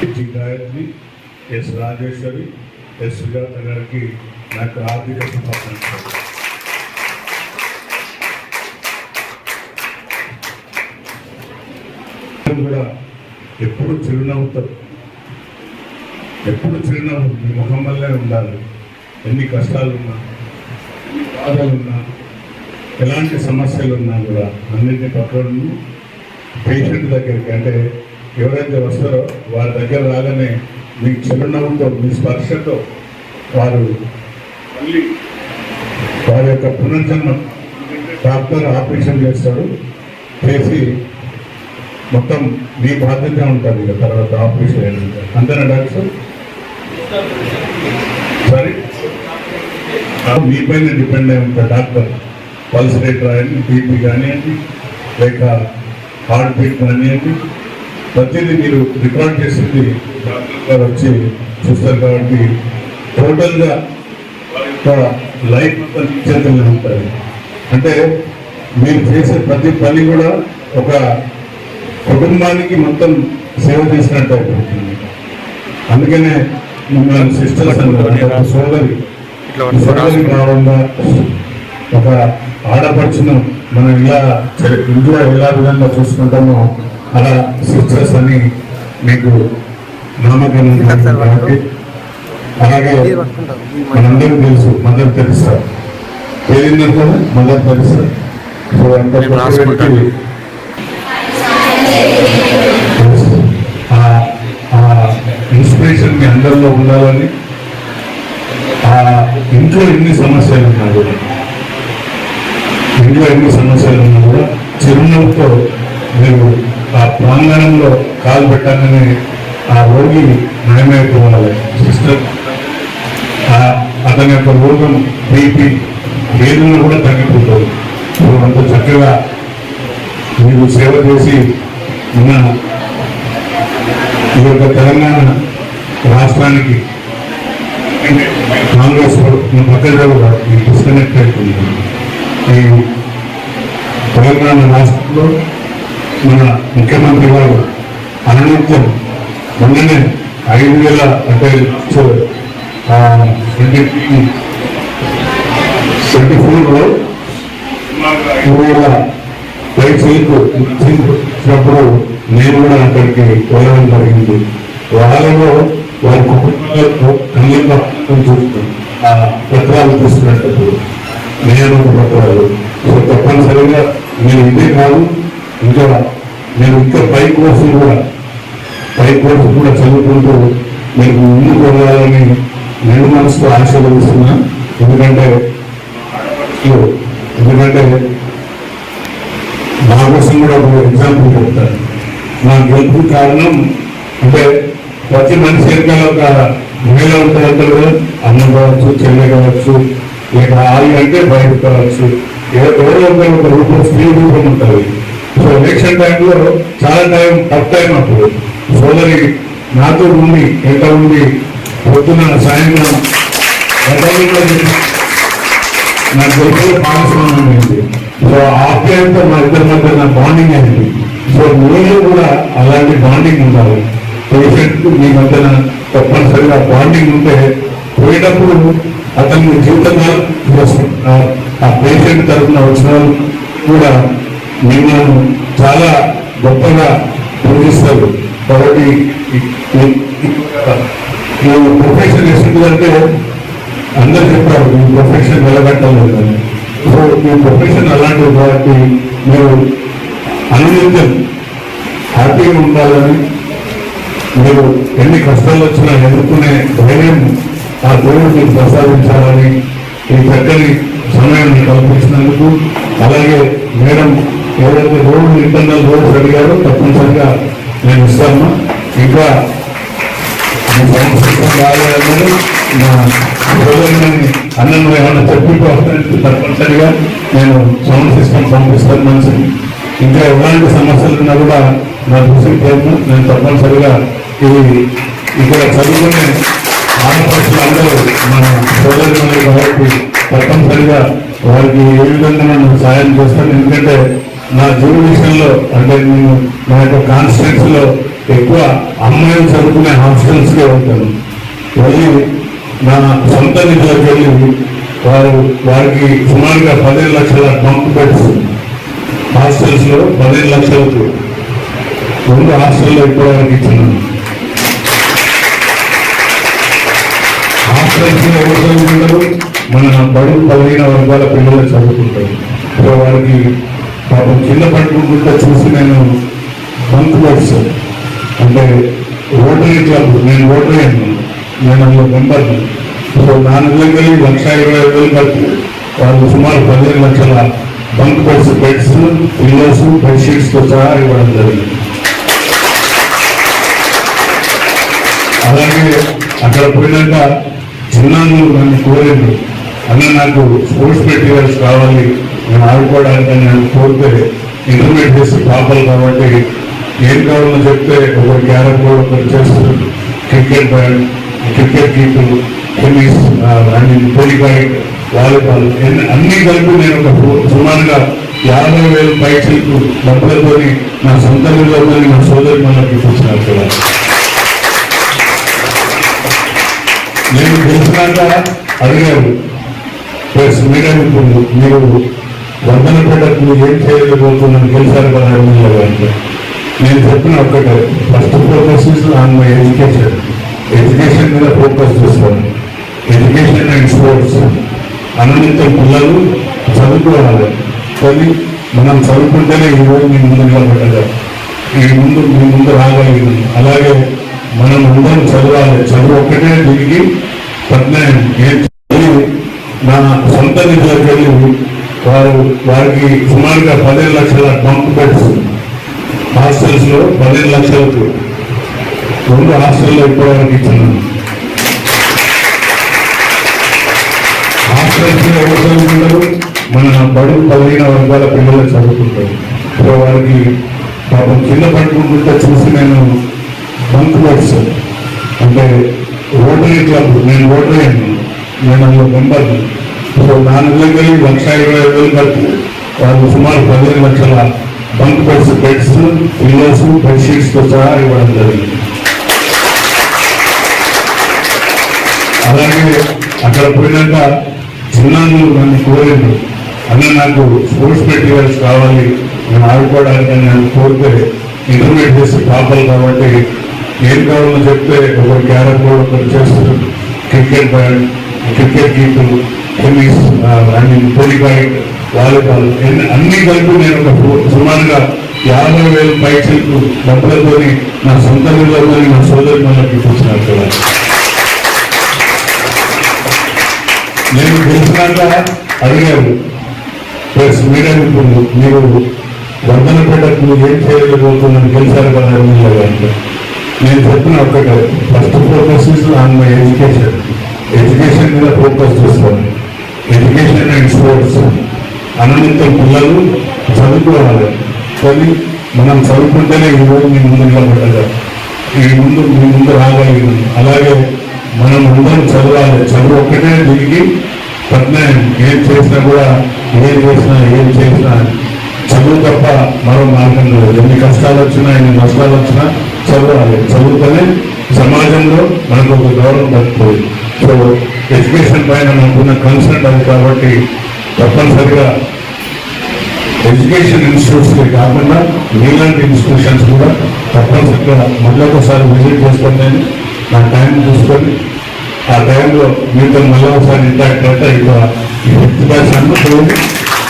G Gayatri S Rajeshwari S Sujatha గారికి నాకు ఆర్థిక శుభాకాంక్షలు. కూడా ఎప్పుడు చిరునవ్వుతో ఎప్పుడు చిరునవ్వు మీ ముఖం వల్లే ఉండాలి. ఎన్ని కష్టాలున్నా ఎన్ని బాధలున్నా ఎలాంటి సమస్యలు ఉన్నా కూడా అన్నింటినీ పక్కన పేషెంట్ దగ్గరికి అంటే ఎవరైతే వస్తారో వారి దగ్గర రాగానే మీ చిరునవ్వుతో మీ స్పర్శతో వారు మళ్ళీ వారి యొక్క పునర్జన్మ డాక్టర్ ఆపరేషన్ చేస్తాడు. చేసి మొత్తం మీ బాధ్యత ఉంటుంది ఇక తర్వాత ఆపరేషన్ అయినాక. అంతేనా డాక్టర్? సరే. మీ పైన డిపెండ్ అయి ఉంటారు డాక్టర్. పల్స్ రేట్ రాయండి బీపీ కానివ్వండి లేక హార్ట్ బీట్ కానివ్వండి ప్రతిదీ మీరు రికార్డ్ చేసింది డాక్టర్ గారు వచ్చి చూస్తారు కాబట్టి టోటల్గా వారి యొక్క లైఫ్ చేతుల్లో ఉంటుంది. అంటే మీరు చేసే ప్రతి పని కూడా ఒక కుటుంబానికి మొత్తం సేవ చేసినట్టు అయిపోతుంది. అందుకనే మిమ్మల్ని సిస్టర్స్ అన్నారు సోదరి సోదరి కాకుండా ఒక ఆడపడుచును మనం ఇలా ఇంట్లో ఎలా విధంగా చూసుకుంటామో అలా సిస్టర్స్ అని మీకు నామకరణం కాబట్టి అలాగే మనందరికీ తెలుసు మదర్ తెలుసా పేరుందంటే మదర్ తెలుసా సో అంత నేను గొప్ప రాసుకుంటాను. వ్యక్తి ఆ- ఆ ఇన్స్పిరేషన్ మీ అందరిలో ఉండాలని. ఆ ఇంట్లో ఎన్ని సమస్యలు ఉన్నా కూడా ఇంట్లో ఎన్ని సమస్యలు ఉన్నా కూడా చిరునవ్వుతో మీరు ఆ ప్రాంగణంలో కాలు పెట్టగానే ఆ రోగి నయమైపోవాలి సిస్టర్. అతని యొక్క రోగం బీపీ ఏదైనా కూడా తగ్గిపోతుంది. సో అంత చక్కగా మీరు సేవ చేసి మన ఈ యొక్క తెలంగాణ రాష్ట్రానికి కాంగ్రెస్ పక్కన కూడా ఈ డిస్కనెక్ట్ అవుతుంది ఈ తెలంగాణ రాష్ట్రంలో మన ముఖ్యమంత్రి గారు అనంతరం మొన్ననే ఐదు వేల అంటే ట్వంటీ ట్వంటీ ఫోర్లో ఇవాళ పైకి ఇచ్చినప్పుడు నేను కూడా అక్కడికి వెళ్ళడం జరిగింది. వాళ్ళలో వారి కుటుంబాలకు కన్యంగా చూస్తున్నాను ఆ పత్రాలు తీసుకున్నప్పుడు నేను పత్రాలు. సో తప్పనిసరిగా నేను ఇదే కాదు ఇంకా నేను ఇంకా పై కోర్సులు కూడా. పై కోర్సు కూడా చదువుకుంటూ మీకు ముందుకు వెళ్ళాలని నేను మనసుకు ఆశీర్వదిస్తున్నా. ఎందుకంటే ఎందుకంటే నా కోసం కూడా ఒక ఎగ్జాంపుల్ చెప్తాను నా గెలుపు కారణం అంటే ప్రతి మనిషి వెనకాల ఒక మహిళ ఉంటారంటారు కదా అన్న కావచ్చు చెల్లె కావచ్చు లేక ఆయి అంటే బయట కావచ్చు ఏదో ఎవరో ఒక రూపం స్త్రీ రూపం ఉంటుంది ఎలక్షన్ టైంలో చాలా టైం టఫ్ టైం అప్పుడు. సోదరి నాతో ఉంది ఎంత ఉండి పొద్దున సాయంత్రం నా గొప్పలో భాగస్వామ్యం అయింది సో ఆప్యాయత మా ఇద్దరి మధ్య నా బాండింగ్ అయింది. సో మీలో కూడా అలాంటి బాండింగ్ ఉండాలి. పేషెంట్ మీ మధ్యన తప్పనిసరిగా బాండింగ్ ఉంటే పోయేటప్పుడు అతని జీవితంగా ఆ పేషెంట్ తరఫున వచ్చిన కూడా మిమ్మల్ని చాలా గొప్పగా పూజిస్తారు కాబట్టి ఈ- ప్రొఫెషన్ ఎస్తుందంటే అందరు చెప్పారు ఈ ప్రొఫెషన్ నిలబెట్టలేదని సో ఈ ప్రొఫెషన్ అలాంటిది కాబట్టి మీరు అనునిత్యం హ్యాపీగా ఉండాలని మీరు ఎన్ని కష్టాలు వచ్చినా ఎదుర్కొనే ధైర్యం ఆ దేవుడు మీకు ప్రసాదించాలని ఈ చక్కని సమయాన్ని కల్పించినందుకు అలాగే మేడం ఎవరైతే రోడ్లు ఇంటర్నల్ రోడ్స్ అడిగారో తప్పనిసరిగా నేను ఇస్తాను. ఇంకా మీ సంస్కృతం కావాలని నా సోదరుని అన్నం ఏమైనా చెప్పిపోవాలంటే తప్పనిసరిగా నేను సౌండ్ సిస్టమ్ పంపిస్తాను మనిషిని ఇంకా ఎలాంటి సమస్యలు ఉన్నా కూడా నా దృష్టికి పోను నేను తప్పనిసరిగా ఇది ఇక్కడ చదువుకునే ఆడపడుచులు అందరూ మన సోదరులు కాబట్టి తప్పనిసరిగా వారికి ఏ విధంగా నేను సాయం చేస్తాను. ఎందుకంటే నా జీవ అంటే నేను నా యొక్క కాన్స్టిట్యూన్సీలో ఎక్కువ అమ్మాయిలు చదువుకునే హాస్టల్స్కే ఉంటాను. వెళ్ళి నా సొంత నిధులకు వెళ్ళి వారు వారికి సుమారుగా పదిహేను లక్షల బంక్ బెడ్స్ హాస్టల్స్లో పదిహేను లక్షలకు రెండు హాస్టల్లో ఎక్కువ వారికి ఇచ్చినాను. హాస్టల్స్లో ఎవరు చదువుకుంటారు? మన బడుగు పదిహేను వర్గాల పిల్లలు చదువుకుంటారు. సో వారికి పాపం కింద పడుకుంటుంటే చూసి నేను బంక్ బెడ్స్ అంటే రోటరీ క్లబ్ నేను రోటరీ అన్నాను. నేను అందులో మెంబర్ సో దాని లక్ష ఇరవై ఐదు వేలు కలిపి వాళ్ళు సుమారు పదిహేను లక్షల బంక్ బెడ్స్ బెడ్స్ పిల్లోస్ బెడ్షీట్స్తో సహా ఇవ్వడం జరిగింది. అలాగే అక్కడ పోయినాక చిన్నాను నన్ను కోరిండు అన్న నాకు స్పోర్ట్స్ మెటీరియల్స్ కావాలి నేను ఆడుకోవడానికి నేను కోరితే ఇంటర్మీడియట్ చేసి పాపలు కాబట్టి ఏం కావాలో చెప్తే ఒకరు క్యారం బోర్డు ఒకరు చేస్తారు క్రికెట్ బ్యాట్ క్రికెట్ కీపులు టెన్నిస్ అండ్ పోలిబాయిట్ వాలీబాల్ అన్ని కలిపి నేను ఒక సుమారుగా యాభై వేలు పైసలకు డబ్బులతోని నా సొంత నిధులతోని నా సోదరి మనకి ఇప్పించినారు కదా. నేను తెలిసినాక అడిగారు ప్లస్ మీడియా మీరు వందన పెట్టకు ఏం చేయలేకపోతున్నాను గెలిచారు కదా ఎమ్మెల్యే నేను చెప్పిన ఒక్కటే first focus on my education education మీద ఫోకస్ చేస్తాను. ఎడ్యుకేషన్ అండ్ స్పోర్ట్స్ అనంతం పిల్లలు చదువుకోవాలి. కానీ మనం చదువుకుంటేనే ఈ రోజు మీ ముందు నిలబడ్డగా ఈ ముందు మీ ముందు రాగలిగింది. అలాగే మనం అందరం చదవాలి. చదువు ఒక్కటే తిరిగి పద్నాయం ఏం చదివి నా సొంత నిధులకు వెళ్ళి వారు వారికి సుమారుగా పదిహేను లక్షల బంక్ బెడ్స్ హాస్టల్స్లో పదిహేను లక్షలకు రెండు హాస్టల్లో ఇప్పటివరకు ఇచ్చినాను హాస్టల్స్ ఎవరు ఉండరు మన బడుగు పదిహేను వర్గాల పిల్లలు చదువుకుంటారు. సో వారికి పాపం కింద పట్టుకుంటుంటే చూసి నేను బంక్ బెడ్స్ అంటే రోటరీ క్లబ్ నేను రోటరీ అన్నాను నేను అందులో మెంబర్ని ఇప్పుడు దాని దగ్గర లక్ష ఇరవై ఐదు వేలు కలిపి వాళ్ళు సుమారు పదిహేను లక్షల బంక్ బెడ్స్ బెడ్స్ పిల్లోస్ బెడ్షీట్స్తో సహా ఇవ్వడం జరిగింది. అలాగే అక్కడ పోయినాక చిన్నాను నన్ను కోరిండు అన్న నాకు స్పోర్ట్స్ మెటీరియల్స్ కావాలి నేను ఆడుకోవడానికి అని నేను కోరితే ఇంటర్మీడియట్ చేసి పాపలు కాబట్టి ఏం కావాలో చెప్తే ఒక క్యారమ్ బోర్డు ఒకటి చేస్తారు క్రికెట్ బ్యాట్ క్రికెట్ గీతులు పోలీస్ అండ్ పోలిబాయిట్ వాలీబాల్ అన్ని కలిపి నేను ఒక సుమారుగా యాభై వేల పైసలకు డబ్బులతోని నా సొంత నిధులతోని నా సోదరు మనకి ఇప్పించినారు కదా నేను తెలిసినాక అడిగాను ప్లస్ మీడియా ఇప్పుడు మీరు వందన పెట్టకు ఏం చేయలేకపోతున్నాను గెలిచారు కదా ఎమ్మెల్యే నేను చెప్పిన ఒక్కటే first focus on my education. Education మీద ఫోకస్ చేస్తాను. ఎడ్యుకేషన్ అనంతం పిల్లలు చదువుకోవాలి. కానీ మనం చదువుకుంటేనే ఈరోజు మీ ముందు నిలబడ్డగా ఈ ముందు మీ ముందు రాగలిగింది. అలాగే మనం అందరం చదవాలి. చదువు ఒక్కటే దిగి పద్నాయం ఏం చేసినా కూడా ఏం చేసినా ఏం చేసినా చదువు తప్ప మరో మార్గం లేదు. ఎన్ని కష్టాలు వచ్చినా ఎన్ని నష్టాలు వచ్చినా చదవాలి. చదువుతూనే సమాజంలో మనకు ఒక గౌరవం దక్కుతుంది. సో ఎడ్యుకేషన్ పైన మనకున్న కన్సర్న్ అది కాబట్టి తప్పనిసరిగా ఎడ్యుకేషన్ ఇన్స్టిట్యూట్స్ కాకుండా మీలాంటి ఇన్స్టిట్యూషన్స్ కూడా తప్పనిసరిగా మళ్ళీ ఒకసారి విజిట్ చేసుకొని నేను. నా టైం చూసుకొని ఆ టైంలో మీతో మళ్ళీ ఒకసారి ఇంటాక్ట్ అయితే ఇక ఈ ఫిఫ్త్ క్లాస్